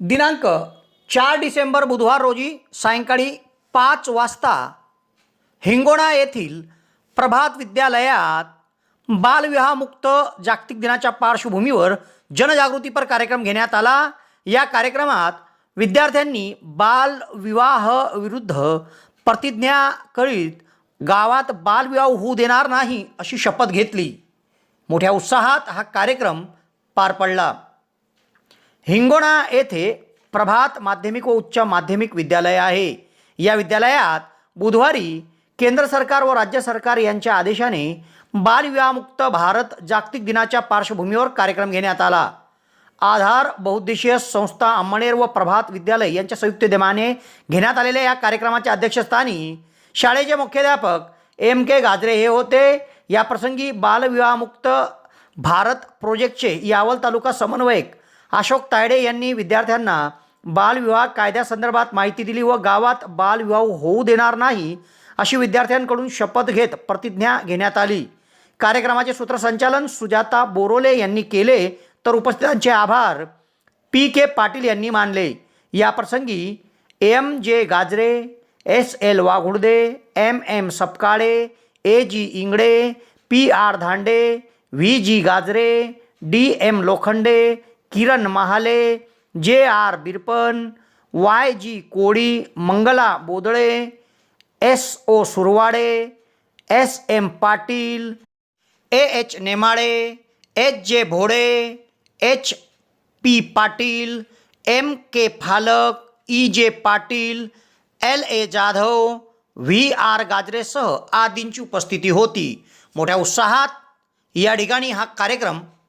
दिनांक चार डिसेंबर बुधवार रोजी सायंकाळी पाच वाजता हिंगोणा येथील प्रभात विद्यालयात बालविवाहमुक्त जागतिक दिनाच्या पार्श्वभूमीवर जनजागृतीपर कार्यक्रम घेण्यात आला. या कार्यक्रमात विद्यार्थ्यांनी बालविवाह विरुद्ध प्रतिज्ञा करीत गावात बालविवाह होऊ देणार नाही अशी शपथ घेतली. मोठ्या उत्साहात हा कार्यक्रम पार पडला. हिंगोणा येथे प्रभात माध्यमिक व उच्च माध्यमिक विद्यालय आहे. या विद्यालयात बुधवारी केंद्र सरकार व राज्य सरकार यांच्या आदेशाने बालविवाहमुक्त भारत जागतिक दिनाच्या पार्श्वभूमीवर कार्यक्रम घेण्यात आला. आधार बहुउद्देशीय संस्था अंमणेर व प्रभात विद्यालय यांच्या संयुक्त उद्यमाने घेण्यात आलेल्या या कार्यक्रमाच्या अध्यक्षस्थानी शाळेचे मुख्याध्यापक एम के गाजरे हे होते. याप्रसंगी बालविवाहमुक्त भारत प्रोजेक्टचे यावल तालुका समन्वयक अशोक तायडे यांनी विद्यार्थ्यांना बालविवाह कायद्यासंदर्भात माहिती दिली व गावात बालविवाह होऊ देणार नाही अशी विद्यार्थ्यांकडून शपथ घेत प्रतिज्ञा घेण्यात आली. कार्यक्रमाचे सूत्रसंचालन सुजाता बोरोले यांनी केले तर उपस्थितांचे आभार. पी के पाटील यांनी मानले. याप्रसंगी M J Gajre S L Waghudde M M Sapkale A G Ingde P R Dhande V G Gajre D M Lokhande Kiran Mahale J R Birpan Y G Koli Mangala Bodale S O Surwade S M Patil A H Nemale H J Bhode H P Patil M K Phalak E J Patil L A Jadhav V R गाजरेसह आदींची उपस्थिती होती. मोठ्या उत्साहात या ठिकाणी हा कार्यक्रम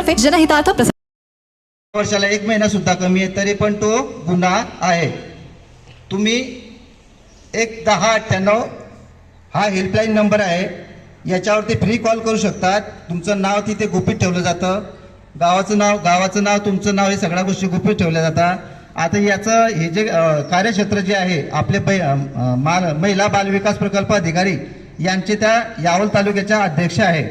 तर्फे जनहितार्थ वर्षाला एक महिना सुद्धा कमी आहे तरी पण तो गुन्हा आहे. तुम्ही एक दहा अठ्ठ्याण्णव हा हेल्पलाईन नंबर आहे याच्यावरती फ्री कॉल करू शकतात. तुमचं नाव तिथे गुपित ठेवलं जातं. गावाचं नाव गावाचं नाव तुमचं नाव हे सगळ्या गोष्टी गुपित ठेवल्या जातात. आता याचं हे जे कार्यक्षेत्र जे आहे आपले पै महिला बालविकास प्रकल्प अधिकारी यांचे त्या यावल तालुक्याच्या अध्यक्ष आहे.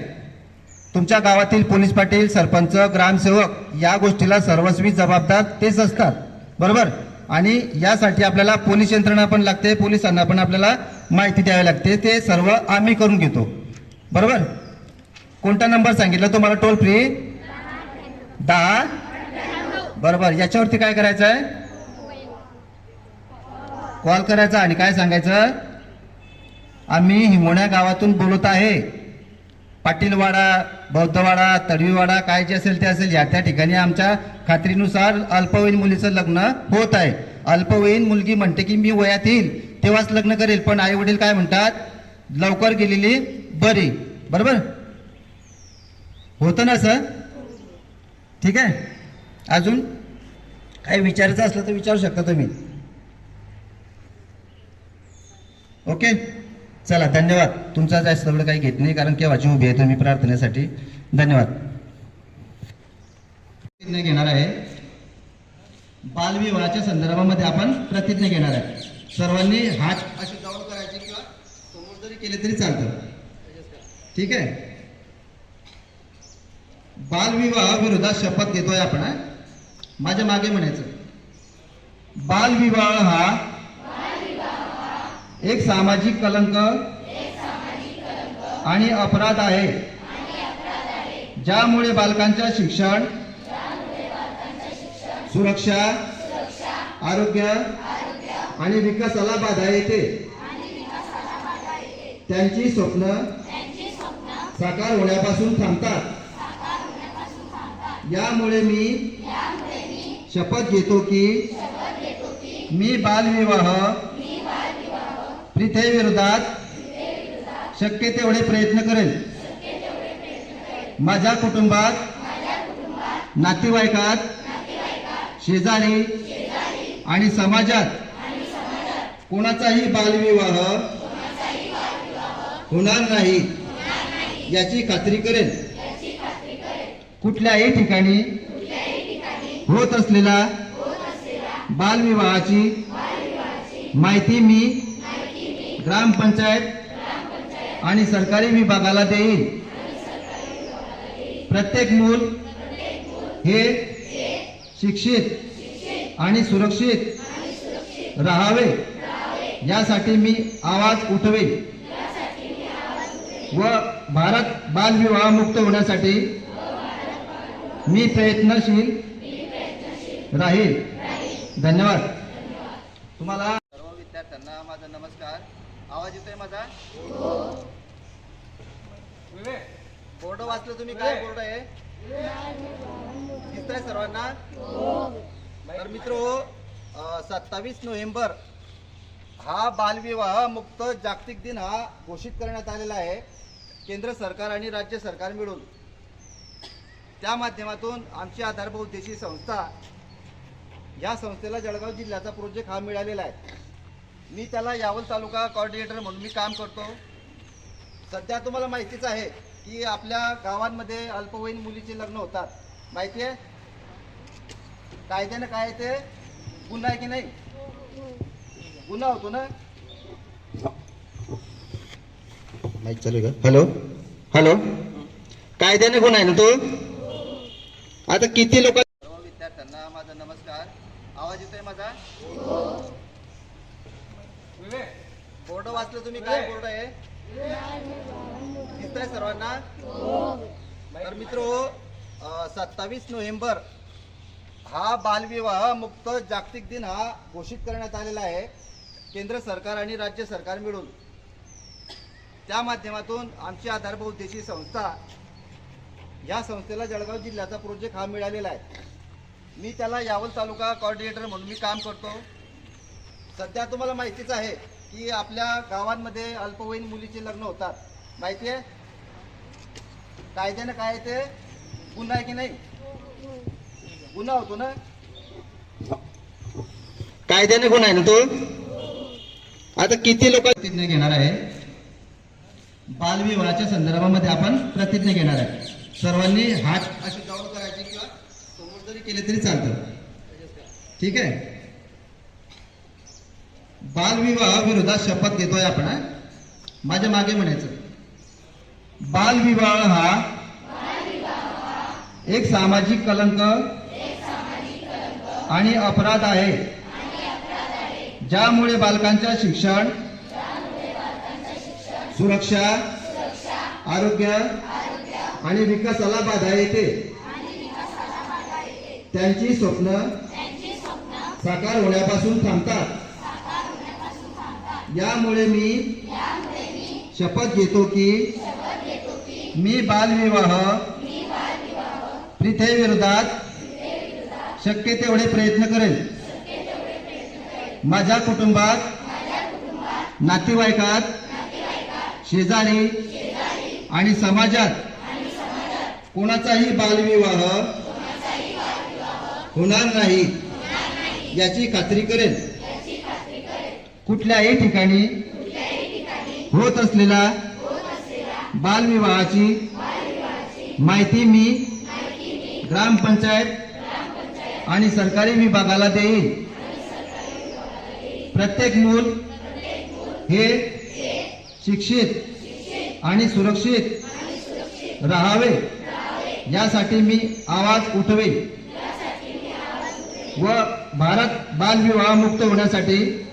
तुमच्या गावातील पोलीस पाटील सरपंच ग्रामसेवक या गोष्टीला सर्वस्वी जबाबदार तेच असतात. बरोबर? आणि यासाठी आपल्याला पोलीस यंत्रणा पण लागते पोलिसांना पण आपल्याला माहिती द्यावी लागते. ते सर्व आम्ही करून घेतो. बरोबर? कोणता नंबर सांगितला तुम्हाला टोल फ्री? दहा? बरोबर. याच्यावरती काय करायचं आहे कॉल करायचा आणि काय सांगायचं? आम्ही हिंगोण्या गावातून बोलत आहे. पाटीलवाडा बौद्धवाडा तडवीवाडा काय जे असेल ते असेल या त्या ठिकाणी आमच्या खात्रीनुसार अल्पवयीन मुलीचं लग्न होत आहे. अल्पवयीन मुलगी म्हणते की मी वयात येईल तेव्हाच लग्न करेल. पण आई वडील काय म्हणतात? लवकर गेलेली बरी. बरोबर? होतं ना सर ठीक आहे? अजून काही विचारायचं असलं तर विचारू शकता तुम्ही. ओके? चला धन्यवाद. तुमचा जास्त एवढं काही घेत नाही कारण केव्हाची उभी आहे तुम्ही प्रार्थनेसाठी. धन्यवाद. प्रतिज्ञा घेणार आहे. बालविवाहाच्या संदर्भामध्ये आपण प्रतिज्ञा घेणार आहे. सर्वांनी हात असे जवळ करायचे किंवा समोर जरी केले तरी चालतं. ठीक आहे? बालविवाह विरोधात शपथ घेतोय आपण माझ्या मागे म्हणायचं. बालविवाह हा एक सामाजिक कलंक. आणि अपराध आहे. ज्यामुळे बालकांच्या शिक्षण. सुरक्षा. आरोग्य. आणि विकासाला बाधा येते. त्यांची स्वप्न. साकार होण्यापासून थांबतात. यामुळे मी शपथ घेतो की मी बालविवाह. प्रथेविरोधात शक्य तेवढे प्रयत्न करेल माझ्या कुटुंबात नातेवाईकात शेजारी आणि समाजात कोणाचाही बालविवाह होणार नाही याची खात्री करेन. कुठल्याही ठिकाणी होत असलेला बालविवाहाची माहिती मी ग्रामपंचायत आणि सरकारी विभागाला देईल प्रत्येक मूल हे शिक्षित आणि सुरक्षित राहावे यासाठी मी आवाज उठवेल व भारत बालविवाह मुक्त होण्यासाठी मी प्रयत्नशील राहील. धन्यवाद. तुम्हाला सर्व विद्यार्थ्यांना माझा नमस्कार. आवाज येतोय माझा? बोर्ड वाचलं तुम्ही काय बोर्ड आहे? दिसतंय सर्वांना? तर मित्र सत्तावीस नोव्हेंबर हा बालविवाह मुक्त जागतिक दिन हा घोषित करण्यात आलेला आहे. केंद्र सरकार आणि राज्य सरकार मिळून. त्या माध्यमातून आमची आधारभूत देशी संस्था या संस्थेला जळगाव जिल्ह्याचा प्रोजेक्ट हा मिळालेला आहे. मी त्याला यावल तालुका कॉर्डिनेटर म्हणून मी काम करतो. सध्या तुम्हाला माहितीच आहे की आपल्या गावांमध्ये अल्पवयीन मुलीचे लग्न होतात. माहिती आहे? कायद्यानं काय ते? गुन्हा आहे की नाही? गुन्हा होतो ना? माईक चालू का? हॅलो? हॅलो? कायद्याने गुन्हा आहे ना तो? आता किती लोक सर्व विद्यार्थ्यांना माझा नमस्कार. आवाज येतोय माझा? बोर्ड वाचलं तुम्ही काय बोर्ड आहे? दिसतंय सर्वांना? तर मित्र हो, सत्तावीस नोव्हेंबर हा बालविवाह मुक्त जागतिक दिन हा घोषित करण्यात आलेला आहे केंद्र सरकार आणि राज्य सरकार मिळून. त्या माध्यमातून आमची आधारभूत देशी संस्था या संस्थेला जळगाव जिल्ह्याचा प्रोजेक्ट हा मिळालेला आहे. मी त्याला यावल तालुका कॉर्डिनेटर म्हणून मी काम करतो. सध्या तुम्हाला माहितीच आहे की आपल्या गावांमध्ये अल्पवयीन मुलीचे लग्न होतात. माहिती आहे? कायद्यानं काय आहे ते? गुन्हा आहे की नाही? गुन्हा होतो ना? कायद्याने गुन्हा आहे ना तो? आता किती लोक प्रतिज्ञा घेणार आहे? बालविवाहाच्या संदर्भामध्ये आपण प्रतिज्ञा घेणार आहे. सर्वांनी हात अशी डाऊन करायचे किंवा समोर जरी केले तरी चालतं. ठीक आहे? बालविवाह विरोधात शपथ घेतोय आपण माझ्या मागे म्हणायचं. बालविवाह हा एक सामाजिक कलंक आणि अपराध आहे. ज्यामुळे बालकांच्या शिक्षण सुरक्षा आरोग्य आणि विकासाला बाधा येते. त्यांची स्वप्न साकार होण्यापासून थांबतात. यामुळे मी शपथ घेतो की मी बालविवाह प्रथेविरोधात शक्य तेवढे प्रयत्न करेन माझ्या कुटुंबात नातेवाईकात शेजारी आणि समाजात कोणाचाही बालविवाह होणार नाही याची खात्री करेन कुठल्याही ठिकाणी होत असलेला बालविवाहाची माहिती मी ग्रामपंचायत आणि सरकारी विभागाला देईल प्रत्येक मूल हे शिक्षित आणि सुरक्षित राहावे यासाठी मी आवाज उठवेल व भारत बालविवाह मुक्त होण्यासाठी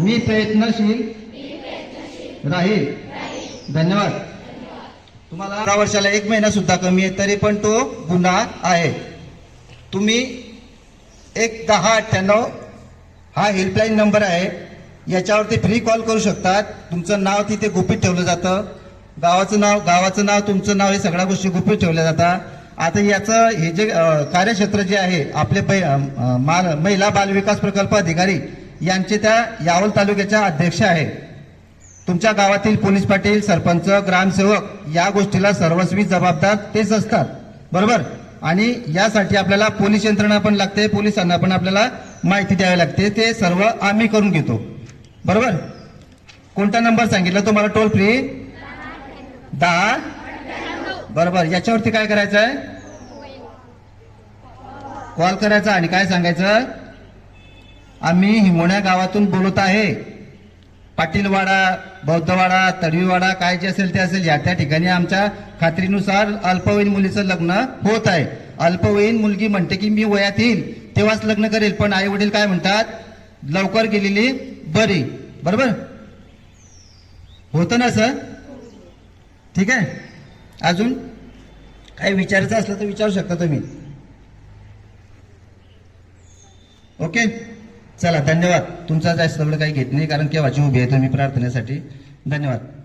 मी प्रयत्नशील राहील. धन्यवाद. तुम्हाला अकरा वर्षाला एक महिना सुद्धा कमी आहे तरी पण तो गुन्हा आहे. तुम्ही एक दहा अठ्ठ्याण्णव हा हेल्पलाईन नंबर आहे. याच्यावरती फ्री कॉल करू शकतात. तुमचं नाव तिथे गुपित ठेवलं जातं. गावाचं नाव गावाचं नाव तुमचं नाव हे सगळ्या गोष्टी गुपित ठेवल्या जातात. आता याचं हे जे कार्यक्षेत्र जे आहे आपले पै महिला बालविकास प्रकल्प अधिकारी यांचे त्या यावल तालुक्याच्या अध्यक्ष आहे. तुमच्या गावातील पोलीस पाटील सरपंच ग्रामसेवक या गोष्टीला सर्वस्वी जबाबदार तेच असतात. बरोबर? आणि यासाठी आपल्याला पोलीस यंत्रणा पण लागते पोलिसांना पण आपल्याला माहिती द्यावी लागते. ते सर्व आम्ही करून घेतो. बरोबर? कोणता नंबर सांगितला तुम्हाला टोल फ्री? दहा? बरोबर. याच्यावरती काय करायचं आहे कॉल करायचा आणि काय सांगायचं? आम्ही हिंगोण्या गावातून बोलत आहे. पाटीलवाडा बौद्धवाडा तडवीवाडा काय जे असेल ते असेल या त्या ठिकाणी आमच्या खात्रीनुसार अल्पवयीन मुलीचं लग्न होत आहे. अल्पवयीन मुलगी म्हणते की मी वयात येईल तेव्हाच लग्न करेल. पण आई वडील काय म्हणतात? लवकर गेलेली बरी. बरोबर? होतं ना सर ठीक आहे? अजून काही विचारायचं असलं तर विचारू शकता तुम्ही. ओके? चला धन्यवाद. तुमचा जास्त वेळ काही घेत नाही कारण केव्हाची उभी आहे तुम्ही प्रार्थनेसाठी. धन्यवाद.